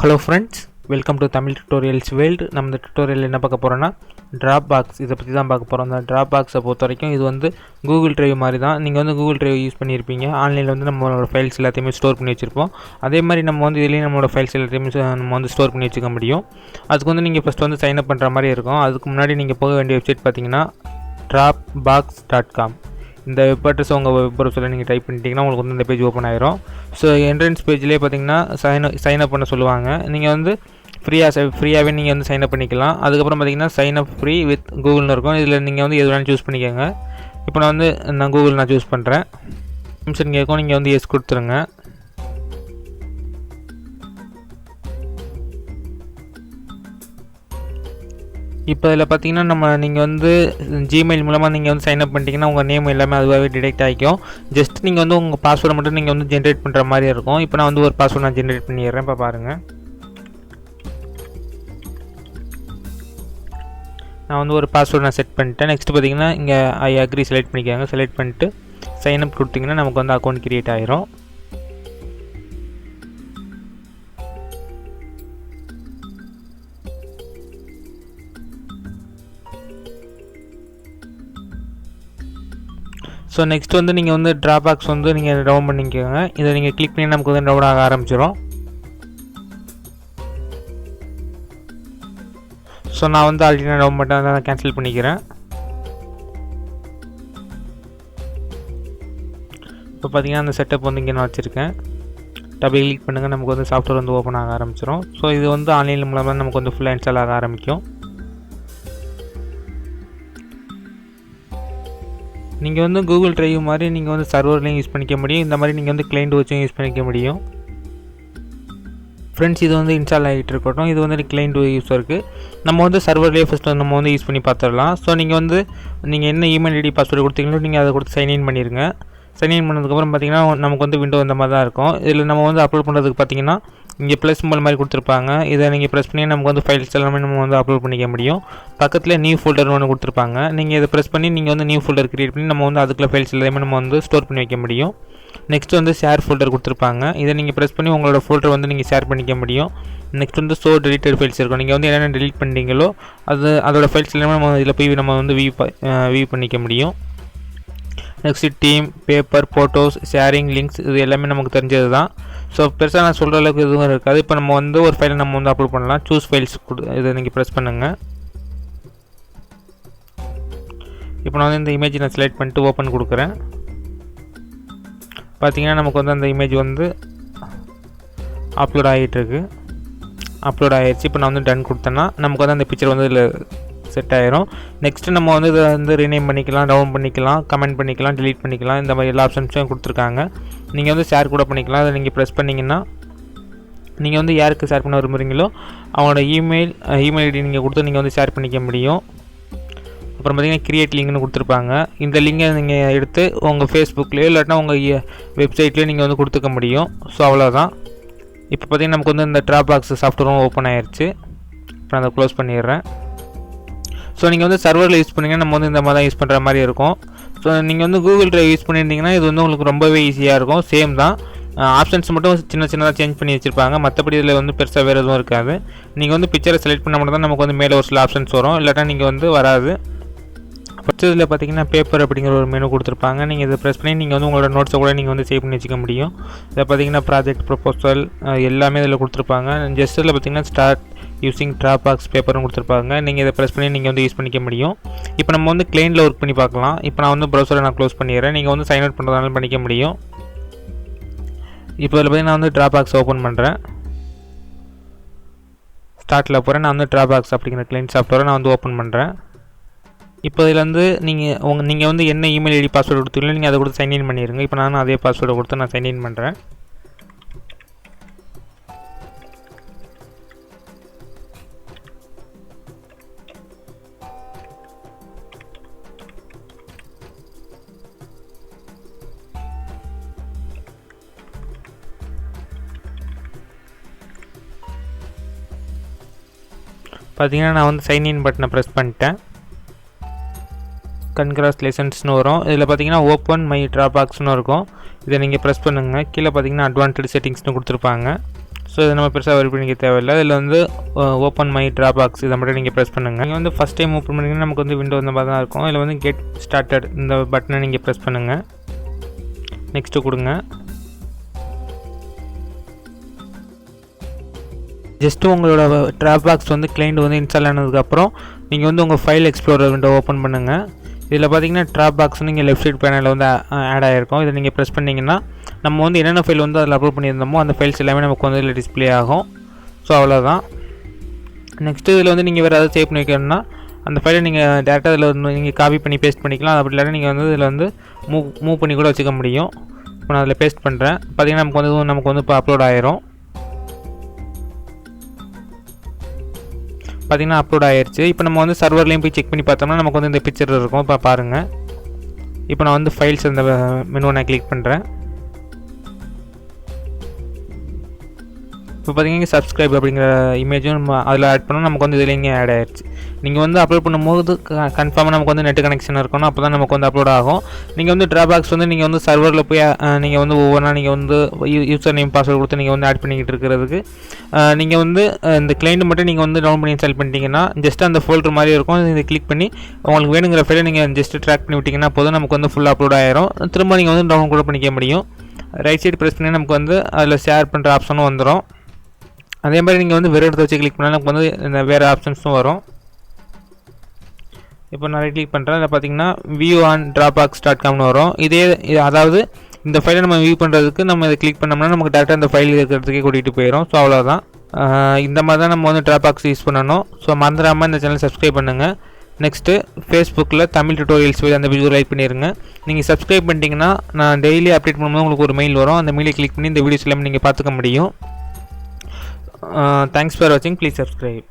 Hello friends welcome to Tamil tutorials world நம்ம இந்த tutorial என்ன பார்க்க போகிறோன்னா ட்ராப் பாக்ஸ் இதை பற்றி தான் பார்க்க போகிறோம் அந்த ட்ராப் பாக்ஸை பொறுத்த வரைக்கும் இது வந்து கூகுள் ட்ரைவ் மாதிரி தான். நீங்கள் வந்து கூகுள் ட்ரைவ் யூஸ் பண்ணியிருப்பீங்க. ஆன்லைனில் வந்து நம்மளோட ஃபைல்ஸ் எல்லாத்தையுமே ஸ்டோர் பண்ணி வச்சுருப்போம். அதே மாதிரி நம்ம வந்து இதுலேயும் நம்மளோட ஃபைல்ஸ் எல்லாத்தையுமே நம்ம வந்து ஸ்டோர் பண்ணி வச்சுக்க முடியும். அதுக்கு வந்து நீங்கள் ஃபஸ்ட் வந்து சைன் அப் பண்ணுற மாதிரி இருக்கும். அதுக்கு முன்னாடி நீங்கள் போக வேண்டிய வெப்சைட் பார்த்தீங்கன்னா ட்ராப் பாக்ஸ் டாட் காம் இந்த வெப் அட்ரஸ் உங்கள் வெப் ப்ரௌசரில் நீங்கள் டைப் பண்ணிட்டீங்கன்னா உங்களுக்கு வந்து இந்த பேஜ் ஓப்பன் ஆயிரும். ஸோ என்ட்ரன்ஸ் பேஜ்லேயே பார்த்தீங்கன்னா சைன் சைன் அப் பண்ண சொல்லுவாங்க. நீங்கள் வந்து ஃப்ரீயாக ஃப்ரீயாகவே நீங்கள் வந்து சைன் அப் பண்ணிக்கலாம். அதுக்கப்புறம் பார்த்தீங்கன்னா சைன் அப் ஃப்ரீ வித் கூகுள்னு இருக்கும். இதில் நீங்கள் வந்து எது வேணாலும் சூஸ் பண்ணிக்கோங்க. இப்போ நான் வந்து நான் கூகுள் நான் சூஸ் பண்ணுறேன் நிமிஷம் கேட்கும் நீங்கள் வந்து எஸ் கொடுத்துருங்க. இப்போ இதில் பார்த்தீங்கன்னா நம்ம நீங்கள் வந்து ஜிமெயில் மூலமாக நீங்கள் வந்து சைன் அப் பண்ணிட்டீங்கன்னா உங்கள் நேம் எல்லாமே அதுவாகவே டிடெக்ட் ஆகிக்கும். ஜஸ்ட் நீங்கள் வந்து உங்கள் பாஸ்வேர்டை மட்டும் நீங்கள் வந்து ஜென்ரேட் பண்ணுற மாதிரி இருக்கும். இப்போ நான் வந்து ஒரு பாஸ்வேர்ட் நான் ஜென்ரேட் பண்ணிடுறேன். இப்போ பாருங்கள் நான் வந்து ஒரு பாஸ்வேர்ட் நான் செட் பண்ணிட்டேன். நெக்ஸ்ட் பார்த்தீங்கன்னா இங்கே ஐ அக்ரி செலக்ட் பண்ணிக்கோங்க செலக்ட் பண்ணிட்டு சைன் அப் கொடுத்தீங்கன்னா நமக்கு வந்து அக்கௌண்ட் கிரியேட் ஆயிரும். ஸோ நெக்ஸ்ட் வந்து நீங்கள் வந்து ட்ராபாக்ஸ் வந்து நீங்கள் டவுன் பண்ணிக்கோங்க. இதை நீங்கள் கிளிக் பண்ணி நமக்கு வந்து டவுன் ஆக ஆரம்பிச்சிடும் ஸோ நான் வந்து ஆல்ரெடி நான் டவுன் பண்ணிட்டேன். நான் கேன்சல் பண்ணிக்கிறேன். இப்போ பார்த்தீங்கன்னா அந்த செட்டப் வந்து இங்கே நான் வச்சுருக்கேன். டபுள் கிளிக் பண்ணுங்கள் நமக்கு வந்து சாஃப்ட்வேர் வந்து ஓப்பன் ஆக ஆரம்பிச்சிடும் ஸோ இது வந்து ஆன்லைன் மூலமாக நமக்கு வந்து ஃபுல்லாக இன்ஸ்டால் ஆக ஆரம்பிக்கும். நீங்கள் வந்து கூகுள் ட்ரைவ் மாதிரி நீங்கள் வந்து சர்வர்லையும் யூஸ் பண்ணிக்க முடியும். இந்த மாதிரி நீங்கள் வந்து கிளைண்ட் வச்சும் யூஸ் பண்ணிக்க முடியும். ஃப்ரெண்ட்ஸ் இது வந்து இன்ஸ்டால் ஆகிட்டு இருக்கட்டும். இது வந்து கிளைண்ட் யூஸ் இருக்குது நம்ம வந்து சர்வர்லேயே ஃபஸ்ட்டு நம்ம வந்து யூஸ் பண்ணி பார்த்துடலாம். ஸோ நீங்கள் வந்து நீங்கள் என்ன இமெயில் ஐடி பாஸ்வேர்டு கொடுத்தீங்களோ நீங்கள் அதை கொடுத்து சைன்இன் பண்ணிடுங்க சைன்இன் பண்ணதுக்கப்புறம் பார்த்தீங்கன்னா நமக்கு வந்து விண்டோ இந்த மாதிரி தான் இருக்கும். இதில் நம்ம வந்து அப்லோட் பண்ணுறதுக்கு பார்த்தீங்கன்னா இங்கே ப்ளஸ் சிம்பிள் மாதிரி கொடுத்துருப்பாங்க. இதை நீங்கள் ப்ரெஸ் பண்ணி நமக்கு வந்து ஃபைல்ஸ் எல்லாமே நம்ம வந்து அப்லோட் பண்ணிக்க முடியும். பக்கத்தில் நியூ ஃபோல்டர் ஒன்று கொடுத்துருப்பாங்க. நீங்கள் இதை ப்ரெஸ் பண்ணி நீங்கள் வந்து நியூ ஃபோல்டர் க்ரியேட் பண்ணி நம்ம வந்து அதுக்குள்ள ஃபைல்ஸ் எல்லாமே நம்ம வந்து ஸ்டோர் பண்ணி வைக்க முடியும். நெக்ஸ்ட் வந்து ஷேர் ஃபோல்டர் கொடுத்துருப்பாங்க. இதை நீங்கள் ப்ரெஸ் பண்ணி உங்களோட ஃபோல்டர் வந்து நீங்கள் ஷேர் பண்ணிக்க முடியும். நெக்ஸ்ட் வந்து ஸ்டோர் டெலிட்டட் ஃபைல்ஸ் இருக்கும். நீங்கள் வந்து என்னென்ன டெலிட் பண்ணுறீங்களோ அது அதோட ஃபைல்ஸ் எல்லாமே நம்ம இதில் போய் நம்ம வந்து வியூ வியூ பண்ணிக்க முடியும். Next team paper photos sharing links இது எல்லாமே நமக்கு தெரிஞ்சது தான் ஸோ பெருசாக நான் சொல்கிற அளவுக்கு எதுவும் இருக்காது. இப்போ நம்ம வந்து ஒரு ஃபைலை நம்ம வந்து அப்லோட் பண்ணலாம். சூஸ் ஃபைல்ஸ் கொடு இதை நீங்கள் ப்ரெஸ் பண்ணுங்கள் இப்போ நான் வந்து இந்த இமேஜ் நான் செலக்ட் பண்ணிட்டு ஓப்பன் கொடுக்குறேன். பார்த்தீங்கன்னா நமக்கு வந்து அந்த இமேஜ் வந்து அப்லோட் ஆகிட்டுருக்கு அப்லோட் ஆகிடுச்சு இப்போ நான் வந்து டன் கொடுத்தேன்னா நமக்கு வந்து அந்த பிக்சர் வந்து இதில் செட் ஆயிரும். நெக்ஸ்ட்டு நம்ம வந்து இதை வந்து ரீநேம் பண்ணிக்கலாம் டவுன் பண்ணிக்கலாம் கமெண்ட் பண்ணிக்கலாம் டிலீட் பண்ணிக்கலாம். இந்த மாதிரி எல்லா ஆப்ஷன்ஸும் கொடுத்துருக்காங்க. நீங்கள் வந்து ஷேர் கூட பண்ணிக்கலாம். அதை நீங்கள் ப்ரெஸ் பண்ணிங்கன்னா நீங்கள் வந்து யாருக்கு ஷேர் பண்ண விரும்புகிறீங்களோ அவங்களோட இமெயில் இமெயில் ஐடி நீங்கள் கொடுத்து நீங்கள் வந்து ஷேர் பண்ணிக்க முடியும். அப்புறம் பார்த்தீங்கன்னா கிரியேட் லிங்க்னு கொடுத்துருப்பாங்க. இந்த லிங்கை நீங்கள் எடுத்து உங்கள் ஃபேஸ்புக்லேயோ இல்லாட்டினா உங்கள் வெப்சைட்லேயோ நீங்கள் வந்து கொடுத்துக்க முடியும். ஸோ அவ்வளோதான் இப்போ பார்த்தீங்கன்னா நமக்கு வந்து இந்த ட்ராப் பாக்ஸ் சாஃப்ட்வேரும் ஓப்பன் ஆயிடுச்சு இப்போ நான் அதை க்ளோஸ் பண்ணிடுறேன். ஸோ நீங்கள் வந்து சர்வரில் யூஸ் பண்ணிங்கன்னா நம்ம வந்து இந்த மாதிரி தான் யூஸ் பண்ணுற மாதிரி இருக்கும். ஸோ நீங்கள் வந்து கூகுள் ட்ரைவ் யூஸ் பண்ணியிருந்தீங்கன்னா இது வந்து உங்களுக்கு ரொம்பவே ஈஸியாக இருக்கும். சேம் தான். ஆப்ஷன்ஸ் மட்டும் சின்ன சின்னதாக சேஞ்ச் பண்ணி வச்சுருப்பாங்க. மற்றபடி இதில் வந்து பெருசாக வேறு எதுவும் இருக்காது. நீங்கள் வந்து பிக்சரை செலக்ட் பண்ண மட்டும் தான் நமக்கு வந்து மேலே ஒரு சில ஆப்ஷன்ஸ் வரும். இல்லாட்டா நீங்கள் வந்து வராது. ஃபஸ்ட்டு இதில் பார்த்தீங்கன்னா பேப்பர் அப்படிங்கிற ஒரு மெனு கொடுத்துருப்பாங்க. நீங்கள் இதை ப்ரெஸ் பண்ணி நீங்கள் வந்து உங்களோட நோட்ஸை கூட நீங்கள் வந்து சேவ் பண்ணி வச்சுக்க முடியும். இதில் பார்த்தீங்கன்னா ப்ராஜெக்ட் ப்ரொப்போசல் எல்லாமே இதில் கொடுத்துருப்பாங்க. ஜஸ்ட் இதில் பார்த்தீங்கன்னா ஸ்டார்ட் யூஸிங் ட்ராப் பாக்ஸ் பேப்பரும் கொடுத்துருப்பாங்க. நீங்கள் இதை ப்ரெஸ் பண்ணி நீங்கள் வந்து யூஸ் பண்ணிக்க முடியும். இப்போ நம்ம வந்து கிளைண்டில் ஒர்க் பண்ணி பார்க்கலாம். இப்போ நான் வந்து ப்ரௌசரை நான் க்ளோஸ் பண்ணிடுறேன். நீங்கள் வந்து சைன் அவுட் பண்ணுறதுனால பண்ணிக்க முடியும். இப்போ இதில் பற்றி நான் வந்து ட்ராப் பாக்ஸ் ஓப்பன் பண்ணுறேன் ஸ்டார்ட்டில் போகிறேன் நான் வந்து ட்ராப் பாக்ஸ் அப்படிங்கிற கிளைண்ட் சாஃப்ட்வேரை நான் வந்து ஓப்பன் பண்ணுறேன் இப்போ இதில் வந்து நீங்கள் உங்கள் நீங்கள் வந்து என்ன இமெயில் ஐடி பாஸ்வேர்டு கொடுத்தீங்களோ நீங்கள் அதை கொடுத்து சைன்இன் பண்ணிடுங்க. இப்போ நான் அதே பாஸ்வேர்டை கொடுத்து நான் சைன்இன் பண்ணுறேன் பார்த்தீங்கன்னா நான் வந்து சைன்இன் பட்டனை ப்ரெஸ் பண்ணிட்டேன். கன்கிராஸ்லேஷன்ஸ்னு வரும். இதில் பார்த்தீங்கன்னா ஓப்பன் மை ட்ராபாக்ஸ்னு இருக்கும். இதை நீங்கள் ப்ரெஸ் பண்ணுங்கள் கீழே பார்த்தீங்கன்னா அட்வான்ஸ்டு செட்டிங்ஸ்னு கொடுத்துருப்பாங்க. ஸோ இதை நம்ம பெருசாக வெரி பண்ணிக்க தேவையில்லை. இதில் வந்து ஓப்பன் மை ட்ராபாக்ஸ் இதை மட்டும் நீங்கள் ப்ரெஸ் பண்ணுங்கள் நீங்கள் வந்து ஃபஸ்ட் டைம் ஓப்பன் பண்ணிங்கன்னா நமக்கு வந்து விண்டோ இந்த மாதிரி தான் இருக்கும். இதில் வந்து கெட் ஸ்டார்டட் இந்த பட்டனை நீங்கள் ப்ரெஸ் பண்ணுங்கள் நெக்ஸ்ட்டு கொடுங்க. ஜஸ்ட்டு உங்களோட ட்ராப் பாக்ஸ் வந்து கிளைண்ட் வந்து இன்ஸ்டால் ஆனதுக்கப்புறம் நீங்கள் வந்து உங்கள் ஃபைல் எக்ஸ்ப்ளோரர் விண்டோ ஓப்பன் பண்ணுங்கள் இதில் பார்த்தீங்கன்னா ட்ராப் பாக்ஸ் நீங்கள் லெஃப்ட் சைட் பேனலில் வந்து ஆட் ஆகிருக்கும் இதை நீங்கள் ப்ரெஸ் பண்ணிங்கன்னா நம்ம வந்து என்னென்ன ஃபைல் வந்து அதில் அப்லோட் பண்ணியிருந்தோமோ அந்த ஃபைல்ஸ் எல்லாமே நமக்கு வந்து இதில் டிஸ்ப்ளே ஆகும். ஸோ அவ்வளோதான் நெக்ஸ்ட்டு இதில் வந்து நீங்கள் வேறு ஏதாவது சேவ் பண்ணி வைக்கணும்னா அந்த ஃபைலை நீங்கள் டேரெக்டாக இதில் வந்து நீங்கள் காப்பி பண்ணி பேஸ்ட் பண்ணிக்கலாம். அப்படி இல்லைனா நீங்கள் வந்து இதில் வந்து மூவ் மூவ் பண்ணி கூட வச்சுக்க முடியும். இப்போ நான் அதில் பேஸ்ட் பண்ணுறேன் பார்த்தீங்கன்னா நமக்கு வந்து நமக்கு வந்து இப்போ அப்லோட் ஆயிரும். பார்த்திங்கன்னா அப்லோட் ஆயிடுச்சு இப்போ நம்ம வந்து சர்வர்லேயும் போய் செக் பண்ணி பார்த்தோம்னா நமக்கு வந்து இந்த பிக்சர் இருக்கும். இப்போ பாருங்கள் இப்போ நான் வந்து ஃபைல்ஸ் அந்த மெனுவை நான் கிளிக் பண்ணுறேன் இப்போ பார்த்தீங்கன்னா சப்ஸ்கிரைப் அப்படிங்கிற இமேஜும் நம்ம அதில் ஆட் பண்ணோம் நமக்கு வந்து இதுலேயும் ஆட் ஆயிடுச்சு நீங்கள் வந்து அப்லோட் பண்ணும்போது கன்ஃபார்மாக நமக்கு வந்து நெட் கனெக்ஷன் இருக்கணும். அப்போ தான் நமக்கு வந்து அப்லோட் ஆகும். நீங்கள் வந்து ட்ராபாக்ஸ் வந்து நீங்கள் வந்து சர்வரில் போய் நீங்கள் வந்து ஒவ்வொன்றா நீங்கள் வந்து யூசர் நேம் பாஸ்வேர்டு கொடுத்து நீங்கள் வந்து ஆட் பண்ணிக்கிட்டு இருக்கிறதுக்கு நீங்கள் வந்து இந்த கிளைண்ட் மட்டும் நீங்கள் வந்து டவுன் பண்ணி இன்ஸ்டால் பண்ணிட்டீங்கன்னா ஜஸ்ட் அந்த ஃபோல்டர் மாதிரி இருக்கும். இதை கிளிக் பண்ணி உங்களுக்கு வேணுங்கிற ஃபைலை நீங்கள் ஜஸ்ட் ட்ராக் பண்ணி விட்டிங்கன்னா போதும். நமக்கு வந்து ஃபுல்லாக அப்லோட் ஆயிரும். திரும்ப நீங்கள் வந்து டவுன்லோட் கூட பண்ணிக்க முடியும். ரைட் சைடு ப்ரெஸ் பண்ணி நமக்கு வந்து அதில் ஷேர் பண்ணுற ஆப்ஷனும் வந்துடும் அதே மாதிரி நீங்கள் வந்து வெறும் இடத்த வச்சு கிளிக் பண்ணால் நமக்கு வந்து இந்த வேறு ஆப்ஷன்ஸும் வரும். இப்போ நான் கிளிக் பண்ணுறேன் இதில் பார்த்தீங்கன்னா வியூ ஆன் ட்ராபாக்ஸ் டாட் காம்னு வரும். இதே இது- அதாவது இந்த ஃபைலை நம்ம வியூ பண்ணுறதுக்கு நம்ம இதை கிளிக் பண்ணோம்னா நமக்கு டேரெக்டாக இந்த ஃபைல் இருக்கிறதுக்கே கூட்டிகிட்டு போயிடும் ஸோ அவ்வளோதான் இந்த மாதிரி தான் நம்ம வந்து ட்ராபாக்ஸ் யூஸ் பண்ணணும். ஸோ மறந்துடாமல் இந்த சேனல் சப்ஸ்கிரைப் பண்ணுங்கள் நெக்ஸ்ட்டு ஃபேஸ்புக்கில் தமிழ் டுட்டோரியல்ஸ் போய் அந்த வீடியோ லைக் பண்ணிடுங்க நீங்கள் சப்ஸ்கிரைப் பண்ணிட்டீங்கன்னா நான் டெய்லி அப்டேட் பண்ணும்போது உங்களுக்கு ஒரு மெயில் வரும். அந்த மெயிலை கிளிக் பண்ணி இந்த வீடியோஸ் எல்லாமே நீங்கள் பார்த்துக்க முடியும். தேங்க்ஸ் ஃபார் வாட்சிங் ப்ளீஸ் சப்ஸ்கிரைப்